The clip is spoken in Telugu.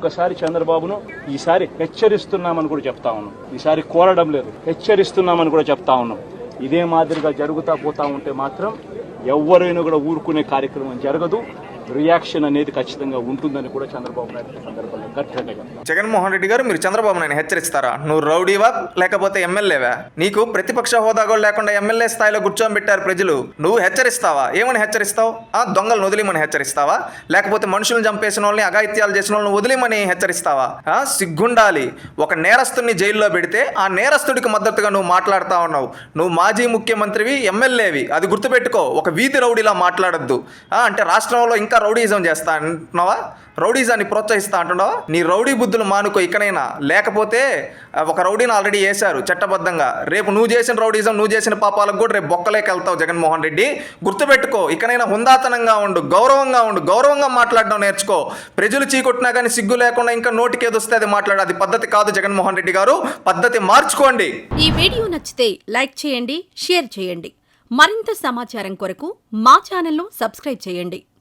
ఒక్కసారి చంద్రబాబును ఈసారి హెచ్చరిస్తున్నామని కూడా చెప్తా ఉన్నాం. ఈసారి కోరడం లేదు. హెచ్చరిస్తున్నామని కూడా చెప్తా ఉన్నాం. ఇదే మాదిరిగా జరుగుతా పోతా ఉంటే మాత్రం ఎవరైనా కూడా ఊరుకునే కార్యక్రమం జరగదు. రియాక్షన్ అనేది ఖచ్చితంగా ఉంటుందని కూడా చంద్రబాబు నాయుడు జగన్మోహన్ రెడ్డి గారు మీరు చంద్రబాబు నాయుడు హెచ్చరిస్తారా? నువ్వు రౌడీవా లేకపోతే ఎమ్మెల్యేవా? నీకు ప్రతిపక్ష హోదా కూడా లేకుండా ఎమ్మెల్యే స్థాయిలో కూర్చోబెట్టారు ప్రజలు. నువ్వు హెచ్చరిస్తావా? ఏమని హెచ్చరిస్తావు? ఆ దొంగలను వదిలేమని హెచ్చరిస్తావా? లేకపోతే మనుషులను చంపేసిన వాళ్ళని అఘాయిత్యాలు చేసిన వాళ్ళని వదిలేమని హెచ్చరిస్తావా? సిగ్గుండాలి. ఒక నేరస్తుడిని జైల్లో పెడితే ఆ నేరస్తుడికి మద్దతుగా నువ్వు మాట్లాడుతా ఉన్నావు. నువ్వు మాజీ ముఖ్యమంత్రివి ఎమ్మెల్యేవి. అది గుర్తుపెట్టుకో ఒక వీధి రౌడీలా మాట్లాడొద్దు. అంటే రాష్ట్రంలో ఇంకా రౌడీజం చేస్తా అంటున్నావా? రౌడీజాన్ని ప్రోత్సహిస్తా అంటున్నావా? నీ రౌడీ బుద్ధులు మానుకో ఇకనైనా లేకపోతే ఒక రౌడీని ఆల్రెడీ వేశారు చట్టబద్ధంగా. రేపు నువ్వు చేసిన రౌడీజం నువ్వు చేసిన పాపాలకు కూడా రేపు బొక్కలేకి వెళ్తావు జగన్మోహన్ రెడ్డి. గుర్తుపెట్టుకో ఇకనైనా హుందాతనంగా ఉండు గౌరవంగా ఉండు గౌరవంగా మాట్లాడడం నేర్చుకో. ప్రజలు చీకొట్టినా కానీ సిగ్గు లేకుండా ఇంకా నోటికి ఏదొస్తే అది మాట్లాడు. అది పద్ధతి కాదు జగన్మోహన్ రెడ్డి గారు. పద్ధతి మార్చుకోండి. ఈ వీడియో నచ్చితే లైక్ చేయండి షేర్ చేయండి. మరింత సమాచారం కొరకు మా ఛానల్ను సబ్స్క్రైబ్ చేయండి.